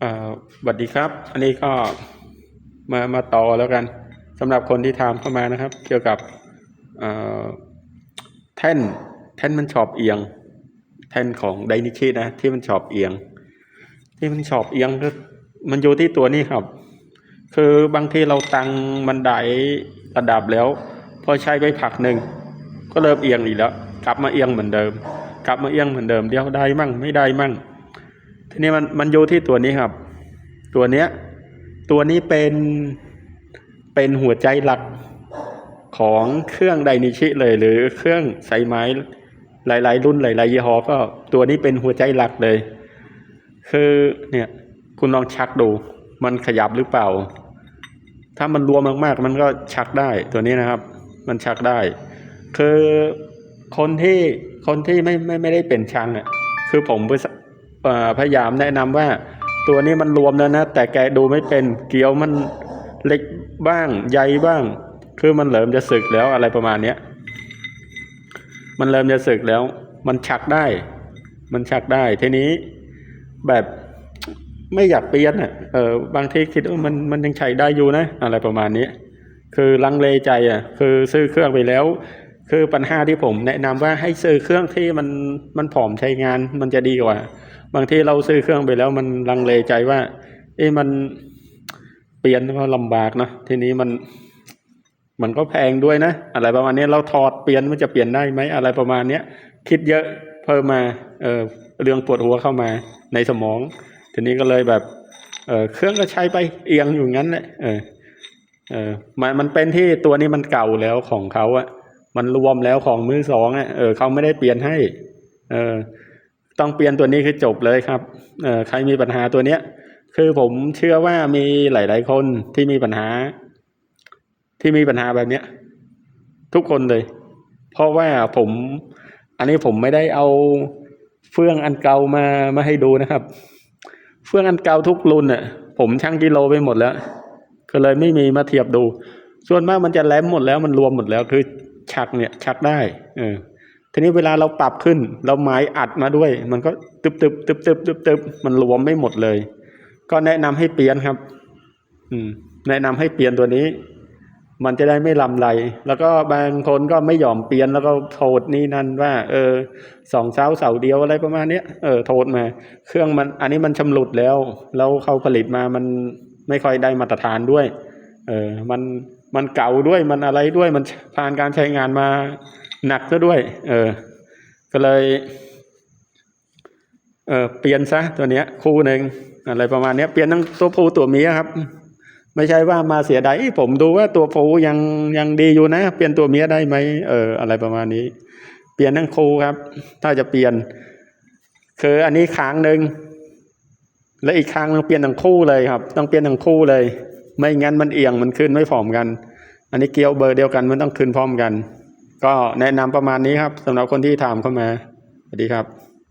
สวัสดีครับ อันนี้ก็มามาต่อแล้วกันสำหรับคนที่ถามเข้ามานะครับ เกี่ยวกับแท่นแท่นมันชอบเอียง แท่นของไดนิชินะที่มันชอบเอียง ที่มันชอบเอียงก็มันอยู่ที่ตัวนี้ครับ คือบางทีเราตั้งบันไดระดับแล้ว พอใช้ไปผักหนึ่งก็เริ่มเอียงอีกแล้ว กลับมาเอียงเหมือนเดิม กลับมาเอียงเหมือนเดิมเดี๋ยวได้มั่งไม่ได้มั่ง นี้มันมันอยู่ที่ตัวนี้ครับ ตัวเนี้ยตัวนี้เป็นเป็นหัวใจหลักของเครื่องไดนิชิเลย หรือเครื่องใส่ไม้หลาย ๆ รุ่นหลาย ๆ ยี่ห้อก็ตัวนี้เป็นหัวใจหลักเลย คือเนี่ยคุณลองชักดู มันขยับหรือเปล่า ถ้ามันรวมมาก ๆ มันก็ชักได้ตัวนี้นะครับ มันชักได้ คือคนที่คนที่ไม่ไม่ไม่ได้เป็นช่างอะคือผมไปสเพยายามแนะนำว่าตัวนี้มันรวมแล้วนะ แต่แกดูไม่เป็นเกลียวมันเล็กบ้างใหญ่บ้าง คือมันเริ่มจะสึกแล้วอะไรประมาณเนี้ยมันเริ่มจะสึกแล้ว มันชักได้ มันชักได้ ทีนี้แบบไม่อยากเปลี่ยนอะเออบางทีคิดว่ามันมันยังใช้ได้อยู่นะ อะไรประมาณนี้ คือลังเลใจอะ คือซื้อเครื่องไปแล้ว คือปัญหาที่ผมแนะนำว่าให้ซื้อเครื่องที่มันมันผอมใช้งานมันจะดีกว่า บางทีเราซื้อเครื่องไปแล้วมันลังเลใจว่าเอ๊ะมันเปลี่ยนก็ลำบากนะทีนี้มันมันก็แพงด้วยนะ อะไรประมาณนี้เราถอดเปลี่ยนมันจะเปลี่ยนได้ไหมอะไรประมาณเนี้ยคิดเยอะเพิ่มมาเออเรื่องปวดหัวเข้ามาในสมอง ทีนี้ก็เลยแบบเออเครื่องก็ใช้ไปเอียงอยู่งั้นแหละเออเออมันมันเป็นที่ตัวนี้มันเก่าแล้วของเขาอะ มันรวมแล้วของมือสองอะเออเขาไม่ได้เปลี่ยนให้ เออต้องเปลี่ยนตัวนี้คือจบเลยครับ เออใครมีปัญหาตัวเนี้ย คือผมเชื่อว่ามีหลาย ๆ คนที่มีปัญหา ที่มีปัญหาแบบเนี้ย ทุกคนเลย เพราะว่าผม อันนี้ผมไม่ได้เอาเฟื่องอันเก่ามามาให้ดูนะครับ เฟื่องอันเก่าทุกรุ่นน่ะ ผมชั่งกิโลไปหมดแล้ว ก็เลยไม่มีมาเทียบดู ส่วนมากมันจะแหลมหมดแล้วมันรวมหมดแล้วคือ ชักเนี่ยชักได้เออทีนี้เวลาเราปรับขึ้น เราไม้อัดมาด้วย มันก็ตึบตึบตึบตึบตึบตึบมันรวมไม่หมดเลย ก็แนะนำให้เปลี่ยนครับ อืม แนะนำให้เปลี่ยนตัวนี้ มันจะได้ไม่ลำไร แล้วก็บางคนก็ไม่ยอมเปลี่ยนแล้วก็โทษนี่นั่นว่า เออสองเสาเสาเดียวอะไรประมาณเนี้ยเออโทษมา เครื่องมัน อันนี้มันชำรุดแล้ว แล้วเขาผลิตมามันไม่ค่อยได้มาตรฐานด้วย เออมัน มันเก่าด้วยมันอะไรด้วยมันผ่านการใช้งานมาหนักซะด้วย เออ ก็เลย เออเปลี่ยนซะตัวเนี้ย คู่หนึ่งอะไรประมาณเนี้ยเปลี่ยนทั้งตัวผู้ตัวเมียครับ ไม่ใช่ว่ามาเสียดายผมดูว่าตัวผู้ยังยังดีอยู่นะ เปลี่ยนตัวเมียได้ไหมเออ อะไรประมาณนี้ เปลี่ยนทั้งคู่ครับ ถ้าจะเปลี่ยน คืออันนี้ค้างหนึ่งและอีกครั้งต้องเปลี่ยนทั้งคู่เลยครับ ต้องเปลี่ยนทั้งคู่เลย ไม่งั้นมันเอียงมันขึ้นไม่พร้อมกัน อันนี้เกลียวเบอร์เดียวกันมันต้องขึ้นพร้อมกัน ก็แนะนำประมาณนี้ครับสำหรับคนที่ถามเข้ามาสวัสดีครับ